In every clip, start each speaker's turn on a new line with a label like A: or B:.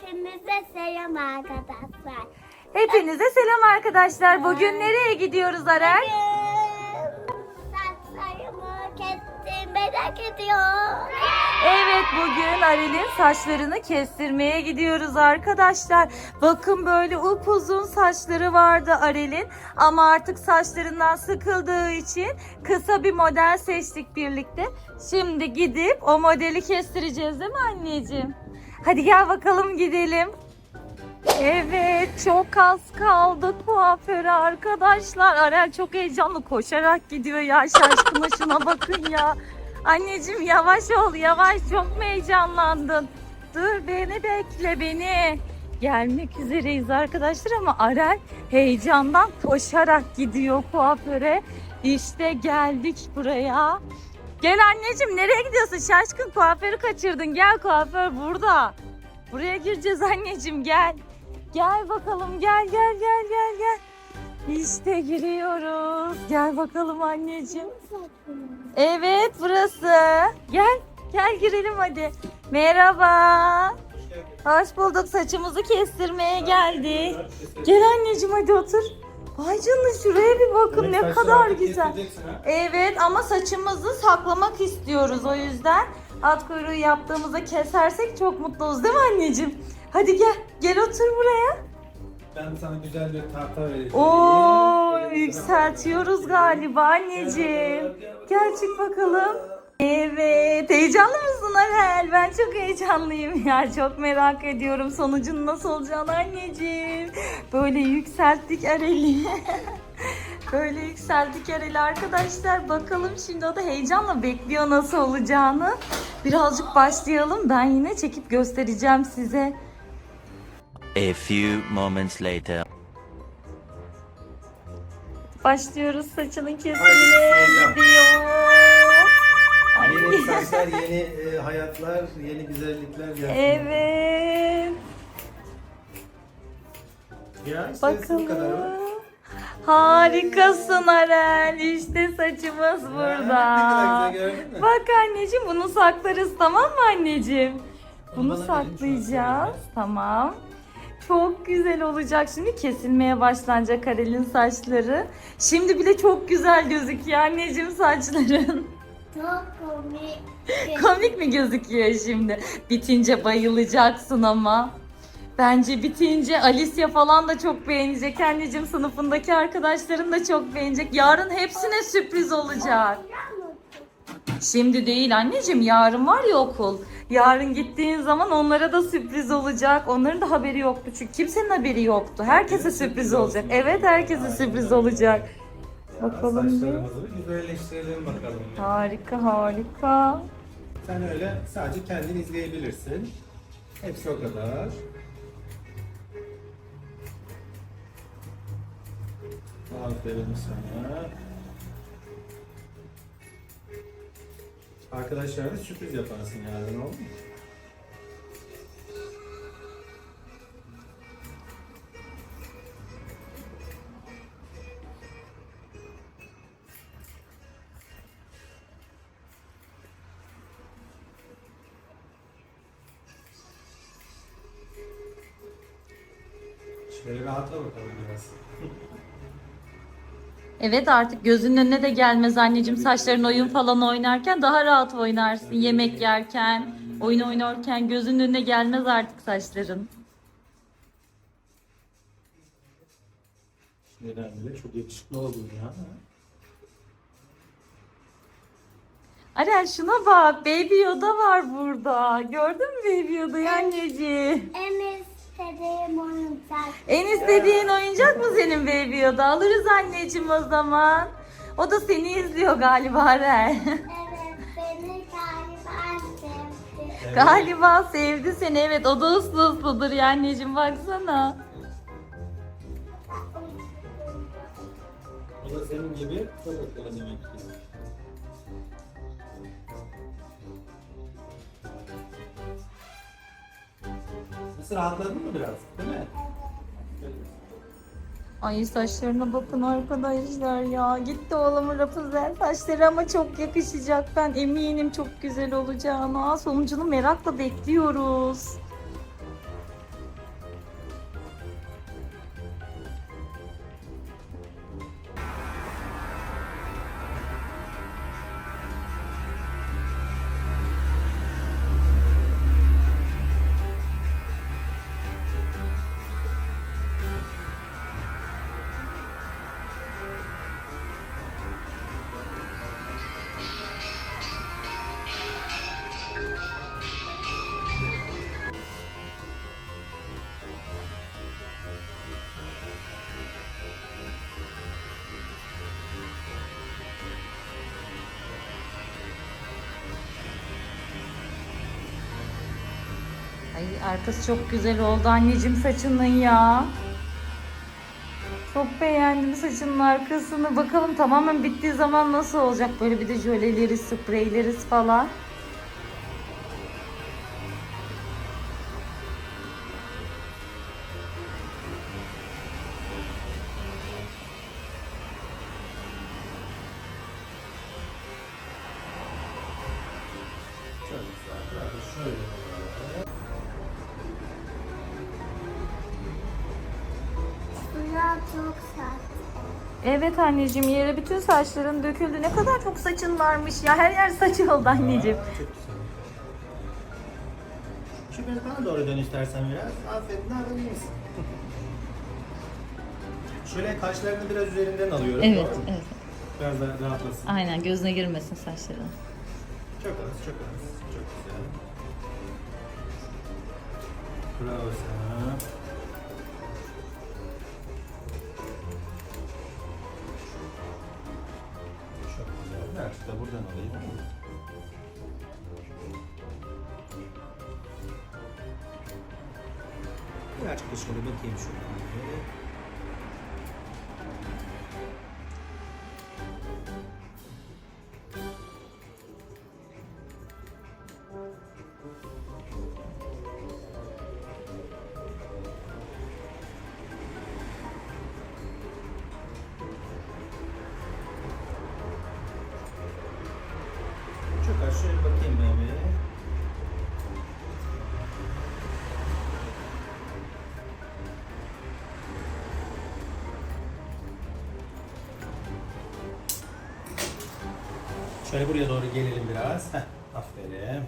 A: Hepinize selam arkadaşlar.
B: Hepinize selam arkadaşlar. Bugün nereye gidiyoruz Arel?
A: Bugün saçlarımı kestim merak ediyor.
B: Evet bugün Arel'in saçlarını kestirmeye gidiyoruz arkadaşlar. Bakın böyle upuzun saçları vardı Arel'in ama artık saçlarından sıkıldığı için kısa bir model seçtik birlikte. Şimdi gidip o modeli kestireceğiz değil mi anneciğim? Hadi gel bakalım gidelim. Evet çok az kaldı kuaföre arkadaşlar. Arel çok heyecanlı koşarak gidiyor ya şaşkına şuna bakın ya. Anneciğim yavaş ol yavaş çok mu heyecanlandın? Dur beni bekle beni. Gelmek üzereyiz arkadaşlar ama Arel heyecandan koşarak gidiyor kuaföre. İşte geldik buraya. Gel anneciğim nereye gidiyorsun? Şaşkın kuaförü kaçırdın. Gel kuaför burada. Buraya gireceğiz anneciğim gel. Gel bakalım gel gel gel gel gel. İşte giriyoruz. Gel bakalım anneciğim. Evet burası. Gel gel girelim hadi. Merhaba. Hoş bulduk saçımızı kestirmeye geldik. Gel anneciğim hadi otur. Vay canına şuraya bir bakın ne kadar güzel. Evet ama saçımızı saklamak istiyoruz o yüzden at kuyruğu yaptığımızda kesersek çok mutlu oluruz değil mi anneciğim? Hadi gel gel otur buraya.
C: Ben sana güzel bir tahta vereceğim.
B: Oo
C: Evet,
B: yükseltiyoruz galiba anneciğim. Gel çık bakalım. Evet heyecanlı mısın Arel? Ben çok heyecanlıyım ya çok merak ediyorum sonucun nasıl olacağını anneciğim. Böyle yükselttik Arel'i. Böyle yükselttik Arel'i arkadaşlar. Bakalım şimdi o da heyecanla bekliyor nasıl olacağını. Birazcık başlayalım ben yine çekip göstereceğim size.
D: A few moments later.
B: Başlıyoruz saçının kesimine gidiyor.
C: Yeni saçlar, yeni e, hayatlar, yeni güzellikler gelsin.
B: Evet.
C: Ya işte bu kadar
B: Bakalım.
C: mı?
B: Harikasın Arel. İşte saçımız burada.
C: Ne kadar güzel gördün mü?
B: Bak anneciğim bunu saklarız tamam mı anneciğim? Bunu
C: Bana verin,
B: saklayacağız. Tamam. Çok güzel olacak. Şimdi kesilmeye başlanacak Arel'in saçları. Şimdi bile çok güzel gözüküyor anneciğim saçların.
A: Çok komik.
B: Komik mi gözüküyor şimdi? Bitince bayılacaksın ama. Bence bitince Alicia falan da çok beğenecek. Anneciğim sınıfındaki arkadaşların da çok beğenecek. Yarın hepsine sürpriz olacak. Şimdi değil anneciğim yarın var ya okul. Yarın gittiğin zaman onlara da sürpriz olacak. Onların da haberi yoktu çünkü kimsenin haberi yoktu. Herkese sürpriz olacak. Evet herkese sürpriz olacak. Bakalım bir.
C: Saçlarımızı bir güzelleştirelim bakalım.
B: Harika harika.
C: Sen öyle sadece kendin izleyebilirsin. Hepsi o kadar. Aferin sana. Arkadaşlarına sürpriz yaparsın yarın oldu mu?
B: Evet artık gözünün önüne de gelmez anneciğim saçların oyun falan oynarken daha rahat oynarsın. Yemek yerken, oyun oynarken gözünün önüne gelmez artık saçların.
C: Neden bile çok yakışıklı oldun ya.
B: Arel şuna bak Baby Yoda var burada. Gördün mü Baby Yoda'yı anneciğim?
A: En istediğim oyuncak.
B: En istediğin oyuncak mı senin Baby Yoda? Alırız anneciğim o zaman. O da seni izliyor galiba Arel.
A: Evet beni galiba sevdi.
B: Galiba sevdi seni evet o da uslu usludur ya anneciğim baksana.
C: O da senin gibi çok akıllı demek ki. Nasıl rahatladın mı biraz? Değil mi?
B: Ay saçlarına bakın arkadaşlar ya. Gitti oğlumun Rapunzel saçları ama çok yakışacak. Ben eminim çok güzel olacağına. Sonucunu merakla bekliyoruz. Arkası çok güzel oldu anneciğim saçının ya. Çok beğendim saçının arkasını. Bakalım tamamen bittiği zaman nasıl olacak? Böyle bir de jöleleri, spreyleriz falan. Evet anneciğim yere bütün saçların döküldü. Ne kadar çok saçın varmış ya. Her yer saç oldu anneciğim.
C: Aa, Çok güzel. Şu biraz bana doğru dön istersen biraz. Aferin, ne yapalım iyi misin? Şöyle kaşlarını biraz üzerinden alıyorum.
B: Evet,
C: doğru mu?
B: evet.
C: Biraz daha rahatlasın.
B: Aynen gözüne girmesin saçların.
C: Çok az, çok az. Çok güzel. Bravo sana. Birazcık da Şöyle buraya doğru gelelim biraz. Heh, aferin.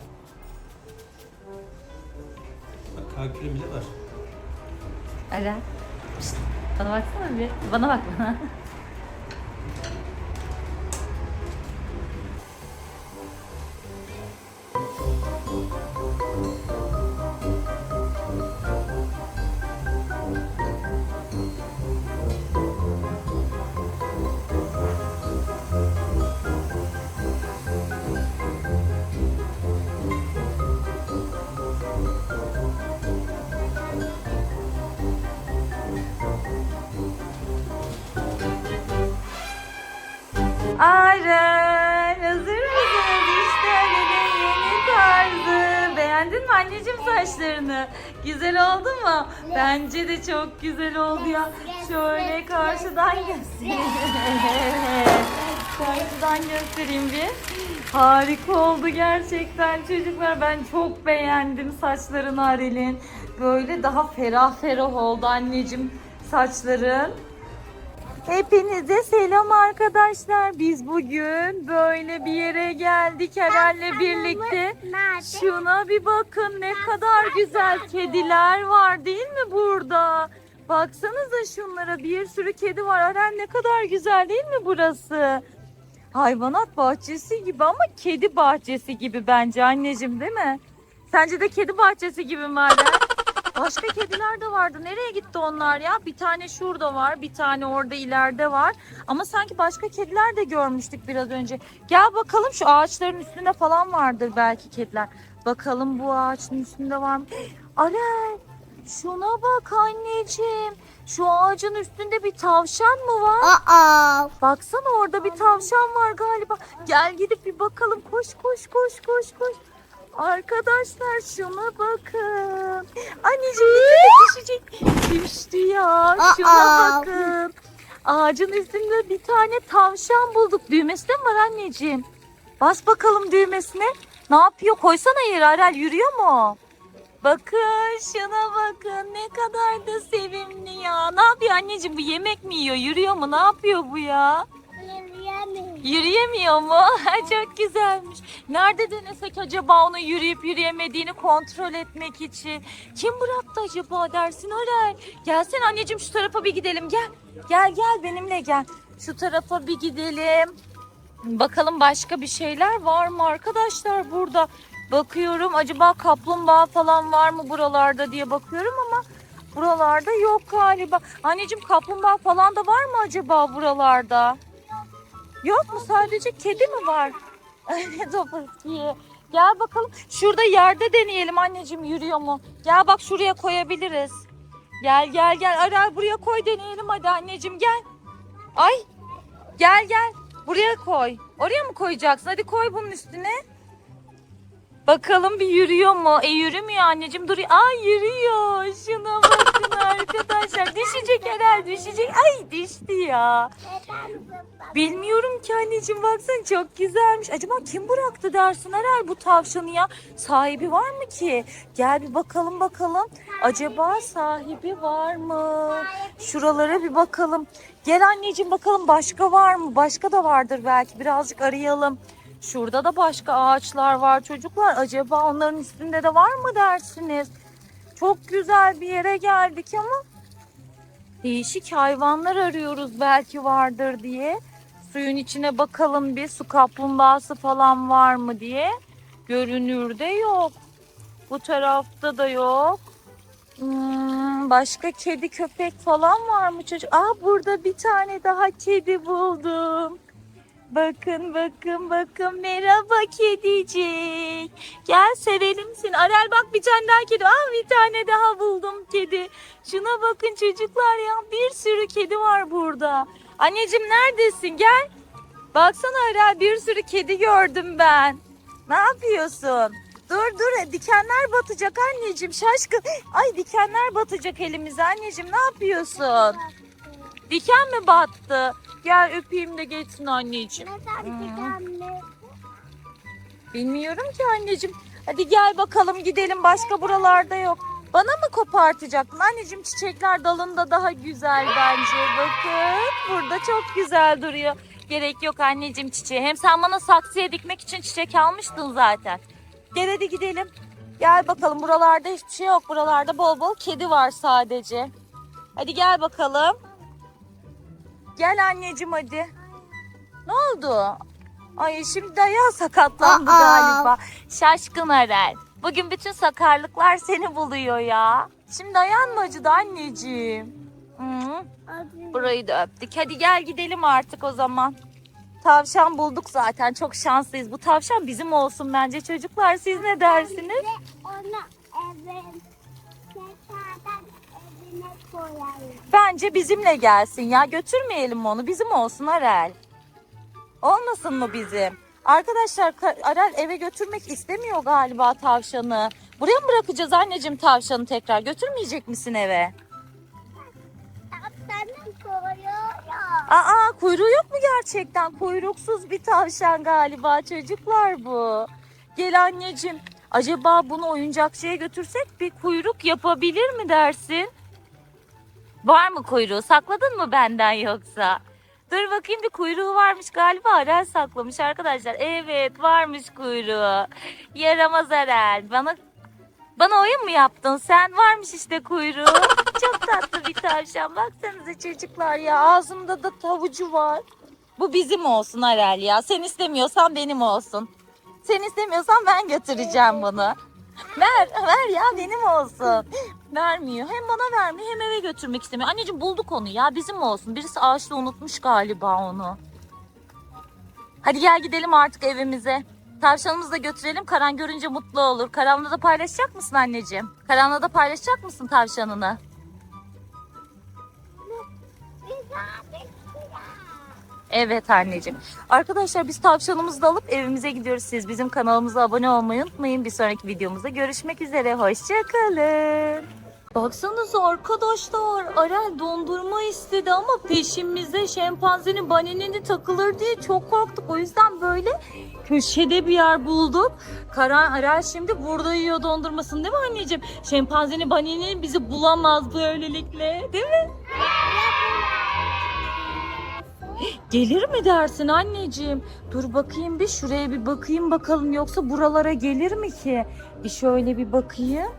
C: Bak kalkülüm bile var.
B: Ala. Bana baksana bir. Bana bak bana. Aren hazır mısınız? İşte Aren'in yeni tarzı. Beğendin mi anneciğim saçlarını? Güzel oldu mu? Bence de çok güzel oldu ya. Şöyle karşıdan göstereyim. Karşıdan göstereyim bir. Harika oldu gerçekten çocuklar. Ben çok beğendim saçlarını Arel'in. Böyle daha ferah ferah oldu anneciğim saçların. Hepinize selam arkadaşlar. Biz bugün böyle bir yere geldik Herhal'le birlikte. Şuna bir bakın ne kadar güzel kediler var değil mi burada? Baksanıza şunlara bir sürü kedi var. Aren ne kadar güzel değil mi burası? Hayvanat bahçesi gibi ama kedi bahçesi gibi bence anneciğim değil mi? Sence de kedi bahçesi gibi mi Aren? Başka kediler de vardı. Nereye gitti onlar ya? Bir tane şurada var, bir tane orada ileride var. Ama sanki başka kediler de görmüştük biraz önce. Gel bakalım şu ağaçların üstünde falan vardır belki kediler. Bakalım bu ağaçın üstünde var mı? Aren şuna bak anneciğim. Şu ağacın üstünde bir tavşan mı var?
A: Aa.
B: Baksana orada bir tavşan var galiba. Gel gidip bir bakalım. Koş koş koş koş koş. Arkadaşlar şuna bakın. Anneciğim düşecek. Düştü ya. Şuna
A: Aa.
B: bakın. Ağacın üstünde bir tane tavşan bulduk. Düğmesi de mi var anneciğim? Bas bakalım düğmesine. Ne yapıyor? Koysana yere Arel yürüyor mu? Bakın şuna bakın ne kadar da sevimli ya. Ne yapıyor anneciğim bu yemek mi yiyor? Yürüyor mu? Ne yapıyor bu ya? Yürüyemiyor mu? Çok güzelmiş. Nerede denesek acaba onu yürüyüp yürüyemediğini kontrol etmek için? Kim bıraktı acaba dersin Arel? Gelsene anneciğim şu tarafa bir gidelim gel. Gel gel benimle gel. Şu tarafa bir gidelim. Bakalım başka bir şeyler var mı arkadaşlar burada? Bakıyorum acaba kaplumbağa falan var mı buralarda diye bakıyorum ama buralarda yok galiba. Anneciğim kaplumbağa falan da var mı acaba buralarda? Yok mu sadece kedi mi var? Bakıyor. Gel bakalım. Şurada yerde deneyelim anneciğim yürüyor mu? Gel bak şuraya koyabiliriz. Gel gel gel. Aral buraya koy deneyelim hadi anneciğim gel. Ay. Gel gel. Buraya koy. Oraya mı koyacaksın? Hadi koy bunun üstüne. Bakalım bir yürüyor mu? E yürümüyor anneciğim. Dur. Aa yürüyor. Şuna bakın arkadaşlar. Düşecek herhalde düşecek. Ay düştü ya. Bilmiyorum ki anneciğim baksana çok güzelmiş. Acaba kim bıraktı dersin herhal bu tavşanı ya? Sahibi var mı ki? Gel bir bakalım bakalım. Acaba sahibi var mı? Şuralara bir bakalım. Gel anneciğim bakalım başka var mı? Başka da vardır belki birazcık arayalım. Şurada da başka ağaçlar var çocuklar. Acaba onların üstünde de var mı dersiniz? Çok güzel bir yere geldik ama değişik hayvanlar arıyoruz belki vardır diye. Suyun içine bakalım bir su kaplumbağası falan var mı diye. Görünürde yok. Bu tarafta da yok. Hmm, başka kedi köpek falan var mı çocuk? Aa burada bir tane daha kedi buldum. Bakın bakın bakın merhaba kedicik. Gel sevelim seni. Arel bak bir tane daha kedi. Aa bir tane daha buldum kedi. Şuna bakın çocuklar ya bir sürü kedi var burada. Anneciğim neredesin gel. Baksana Arel bir sürü kedi gördüm ben. Ne yapıyorsun? Dur dur dikenler batacak anneciğim şaşkın. Ay dikenler batacak elimize anneciğim ne yapıyorsun? Diken mi battı? Gel öpeyim de geçsin anneciğim.
A: Neden dikenli?
B: Bilmiyorum ki anneciğim. Hadi gel bakalım gidelim başka buralarda yok. Bana mı kopartacaktın? Anneciğim çiçekler dalında daha güzel bence. Bakın burada çok güzel duruyor. Gerek yok anneciğim çiçeği. Hem sen bana saksıya dikmek için çiçek almıştın zaten. Gel hadi gidelim. Gel bakalım buralarda hiçbir şey yok. Buralarda bol bol kedi var sadece. Hadi gel bakalım. Gel anneciğim hadi. Ne oldu? Ay şimdi ayağı sakatlandı
A: Aa.
B: galiba. Şaşkın Arel. Bugün bütün sakarlıklar seni buluyor ya. Şimdi ayağın mı acıdı anneciğim? Hı, burayı da öptük. Hadi gel gidelim artık o zaman. Tavşan bulduk zaten. Çok şanslıyız. Bu tavşan bizim olsun bence çocuklar. Siz ne dersiniz?
A: Ve
B: Bence bizimle gelsin ya. Götürmeyelim onu? Bizim olsun Arel. Olmasın mı bizim? Arkadaşlar Ka- Arel eve götürmek istemiyor galiba tavşanı. Buraya mı bırakacağız anneciğim tavşanı tekrar? Götürmeyecek misin eve? Aa kuyruğu yok mu gerçekten? Kuyruksuz bir tavşan galiba çocuklar bu. Gel anneciğim. Acaba bunu oyuncakçıya götürsek bir kuyruk yapabilir mi dersin? Var mı kuyruğu? Sakladın mı benden yoksa? Dur bakayım bir kuyruğu varmış galiba. Arel saklamış arkadaşlar. Evet varmış kuyruğu. Yaramaz Arel. Bana bana oyun mu yaptın sen? Varmış işte kuyruğu. Çok tatlı bir tavşan. Baksanıza çocuklar ya. Ağzımda da tavucu var. Bu bizim olsun Arel ya. Sen istemiyorsan benim olsun. Sen istemiyorsan ben götüreceğim bunu. Ver, ver ya benim olsun. Vermiyor. Hem bana vermiyor hem eve götürmek istemiyor. Anneciğim bulduk onu ya bizim olsun. Birisi ağaçta unutmuş galiba onu. Hadi gel gidelim artık evimize. Tavşanımızı da götürelim. Karan görünce mutlu olur. Karan'la da paylaşacak mısın anneciğim? Karan'la da paylaşacak mısın tavşanını? Evet anneciğim. Arkadaşlar biz tavşanımızı da alıp evimize gidiyoruz. Siz bizim kanalımıza abone olmayı unutmayın. Bir sonraki videomuzda görüşmek üzere. Hoşçakalın. Baksanıza arkadaşlar Arel dondurma istedi ama peşimize şempanzenin banenini takılır diye çok korktuk. O yüzden böyle köşede bir yer bulduk. Karan Arel şimdi burada yiyor dondurmasını değil mi anneciğim? Şempanzenin banenini bizi bulamaz böylelikle değil mi? Gelir mi dersin anneciğim? Dur bakayım bir şuraya bir bakayım bakalım yoksa buralara gelir mi ki? Bir şöyle bir bakayım.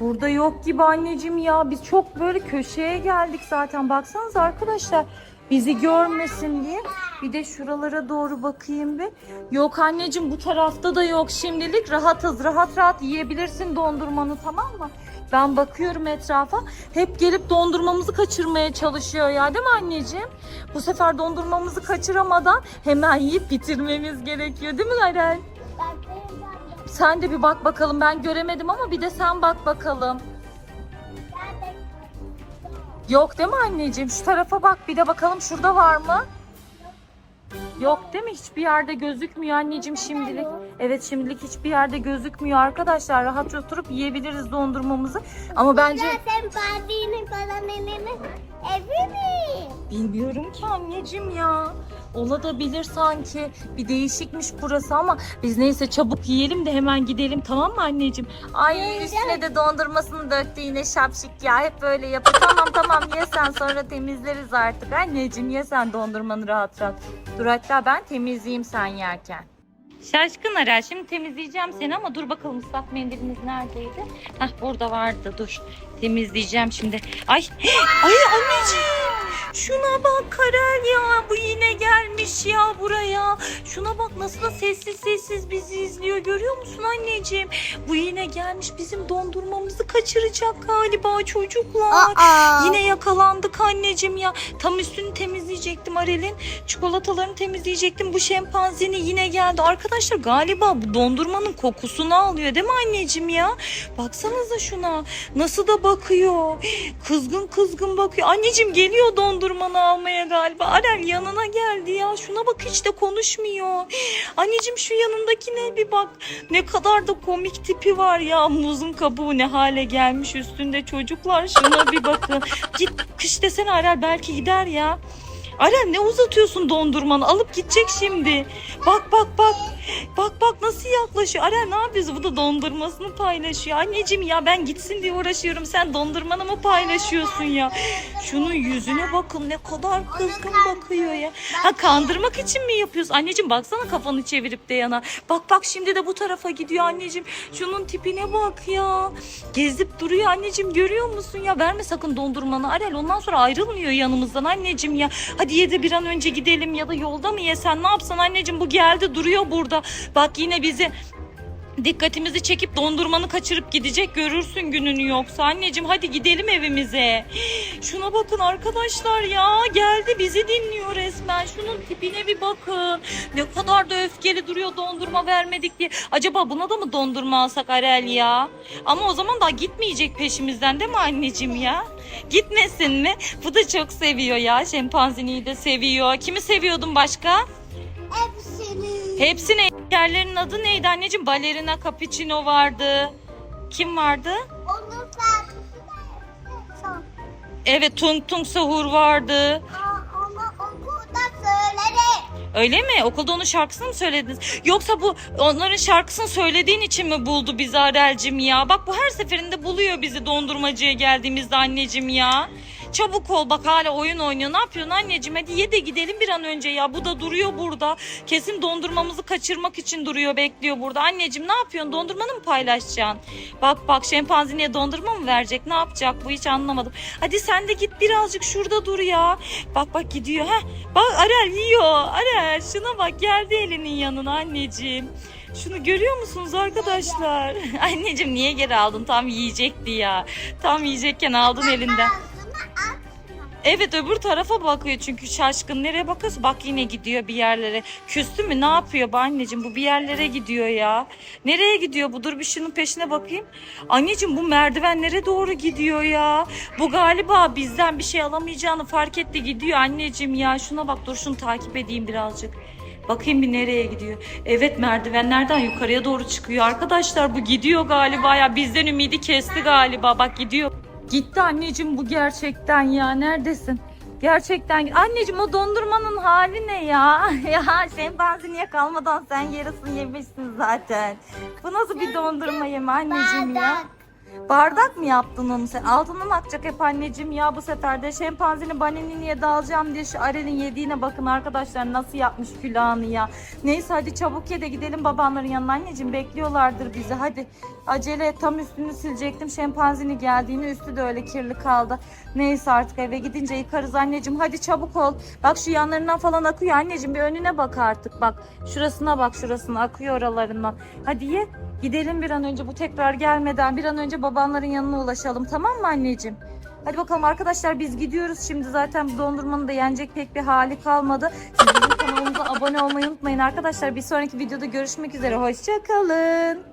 B: Burada yok gibi anneciğim ya. Biz çok böyle köşeye geldik zaten. Baksanıza arkadaşlar. Bizi görmesin diye. Bir de şuralara doğru bakayım bir. Yok anneciğim bu tarafta da yok şimdilik. Rahatız. Rahat rahat yiyebilirsin dondurmanı tamam mı? Ben bakıyorum etrafa. Hep gelip dondurmamızı kaçırmaya çalışıyor ya değil mi anneciğim? Bu sefer dondurmamızı kaçıramadan hemen yiyip bitirmemiz gerekiyor değil mi Arel?
A: Ben
B: Sen de bir bak bakalım. Ben göremedim ama bir de sen bak bakalım. Yok değil mi anneciğim? Şu tarafa bak bir de bakalım şurada var mı? Yok değil mi? Hiçbir yerde gözükmüyor anneciğim şimdilik. Evet şimdilik hiçbir yerde gözükmüyor arkadaşlar. Rahatça oturup yiyebiliriz dondurmamızı. Ama bence...
A: Sen Evi mi?
B: Bilmiyorum ki anneciğim ya. Olabilir sanki. Bir değişikmiş burası ama biz neyse çabuk yiyelim de hemen gidelim tamam mı anneciğim? Ay üstüne de dondurmasını döktü yine şapşik ya. Hep böyle yapıyor. Tamam tamam ye sen sonra temizleriz artık. Anneciğim ye sen dondurmanı rahat rahat. Dur hatta ben temizleyeyim sen yerken. Şaşkın Arel şimdi temizleyeceğim seni ama dur bakalım ıslak mendilimiz neredeydi? Hah burada vardı dur. Temizleyeceğim şimdi. Ay ay anneciğim şuna bak Karel ya bu yine gelmiş ya buraya. Şuna bak nasıl da sessiz sessiz bizi izliyor görüyor musun anneciğim? Bu yine gelmiş bizim dondurmamızı kaçıracak galiba çocuklar.
A: Aa.
B: Yine yakalandık anneciğim ya. Tam üstünü temizleyecektim Arel'in. Çikolatalarını temizleyecektim. Bu şempanzeni yine geldi. Arkadaşlar galiba bu dondurmanın kokusunu alıyor değil mi anneciğim ya? Baksanıza şuna. Nasıl da bakıyor. Kızgın kızgın bakıyor. Anneciğim geliyor dondurmanı almaya galiba. Arel yanına geldi ya. Şuna bak hiç de konuşmuyor. Anneciğim şu yanındakine bir bak. Ne kadar da komik tipi var ya. Muzun kabuğu ne hale gelmiş üstünde çocuklar. Şuna bir bakın. Git kış desene Arel belki gider ya. Arel ne uzatıyorsun dondurmanı? Alıp gidecek şimdi. Bak bak bak. Bak bak nasıl yaklaşıyor. Arel ne yapıyorsun? Bu da dondurmasını paylaşıyor. Anneciğim ya ben gitsin diye uğraşıyorum. Sen dondurmanı mı paylaşıyorsun ya? Şunun yüzüne bakın ne kadar kızgın bakıyor ya. Ha kandırmak için mi yapıyorsun? Anneciğim baksana kafanı çevirip de yana. Bak bak şimdi de bu tarafa gidiyor anneciğim. Şunun tipine bak ya. Gezip duruyor anneciğim görüyor musun ya? Verme sakın dondurmanı Arel. Ondan sonra ayrılmıyor yanımızdan anneciğim ya. Hadi ye de bir an önce gidelim ya da yolda mı yesen ne yapsan anneciğim bu geldi duruyor burada. Bak yine bizi dikkatimizi çekip dondurmanı kaçırıp gidecek görürsün gününü yoksa anneciğim hadi gidelim evimize. Şuna bakın arkadaşlar ya geldi bizi dinliyor resmen şunun tipine bir bakın. Ne kadar da öfkeli duruyor dondurma vermedik diye. Acaba buna da mı dondurma alsak Arel ya? Ama o zaman daha gitmeyecek peşimizden değil mi anneciğim ya? Gitmesin mi? Bu da çok seviyor ya. Şempanziniyi de seviyor. Kimi seviyordun başka?
A: Hepsini.
B: Hepsine yerlerin adı neydi anneciğim? Balerina Cappuccino vardı. Kim vardı?
A: Onun.
B: Evet Tung Tung Sahur vardı.
A: Aa, Ama okulda söylerim.
B: Öyle mi? Okulda onun şarkısını mı söylediniz? Yoksa bu onların şarkısını söylediğin için mi buldu bizi Arel'cim ya? Bak bu her seferinde buluyor bizi dondurmacıya geldiğimizde anneciğim ya. Çabuk ol bak hala oyun oynuyor. Ne yapıyorsun anneciğim? Hadi ye de gidelim bir an önce ya. Bu da duruyor burada. Kesin dondurmamızı kaçırmak için duruyor bekliyor burada. Anneciğim ne yapıyorsun? Dondurmanı mı paylaşacaksın? Bak bak şempanziniye dondurma mı verecek? Ne yapacak? Bu hiç anlamadım. Hadi sen de git birazcık şurada dur ya. Bak bak gidiyor. Heh. Bak Arel yiyor. Arel şuna bak geldi elinin yanına anneciğim. Şunu görüyor musunuz arkadaşlar? Anneciğim niye geri aldın? Tam yiyecekti ya. Tam yiyecekken aldın elinden. Evet öbür tarafa bakıyor çünkü şaşkın. Nereye bakıyorsa bak yine gidiyor bir yerlere. Küstü mü ne yapıyor bu anneciğim? Bu bir yerlere gidiyor ya. Nereye gidiyor bu? Dur bir şunun peşine bakayım. Anneciğim bu merdivenlere doğru gidiyor ya. Bu galiba bizden bir şey alamayacağını fark etti gidiyor anneciğim ya. Şuna bak dur şunu takip edeyim birazcık. Bakayım bir nereye gidiyor. Evet merdivenlerden yukarıya doğru çıkıyor. Arkadaşlar bu gidiyor galiba ya. Bizden ümidi kesti galiba. Bak gidiyor. Gitti anneciğim bu gerçekten ya. Neredesin? Gerçekten. Anneciğim o dondurmanın hali ne ya? ya şempanziniye kalmadan sen yarısını yemişsin zaten. Bu nasıl bir dondurma yeme anneciğim ya?
A: Bardak.
B: Mı yaptın onu sen? Altından akacak hep anneciğim ya bu sefer de. Şempanzini banini niye dalacağım diye şu Arel'in yediğine bakın arkadaşlar nasıl yapmış külahını ya. Neyse hadi çabuk ye de gidelim babanların yanına anneciğim bekliyorlardır bizi hadi. Acele tam üstünü silecektim şempanzini geldiğini üstü de öyle kirli kaldı. Neyse artık eve gidince yıkarız anneciğim hadi çabuk ol. Bak şu yanlarından falan akıyor anneciğim bir önüne bak artık bak. Şurasına bak şurasına akıyor oralarından. Hadi ye. Gidelim bir an önce bu tekrar gelmeden bir an önce babanların yanına ulaşalım tamam mı anneciğim? Hadi bakalım arkadaşlar biz gidiyoruz şimdi zaten bu dondurmanın da yenecek pek bir hali kalmadı. Siz bizim kanalımıza abone olmayı unutmayın arkadaşlar. Bir sonraki videoda görüşmek üzere. Hoşçakalın.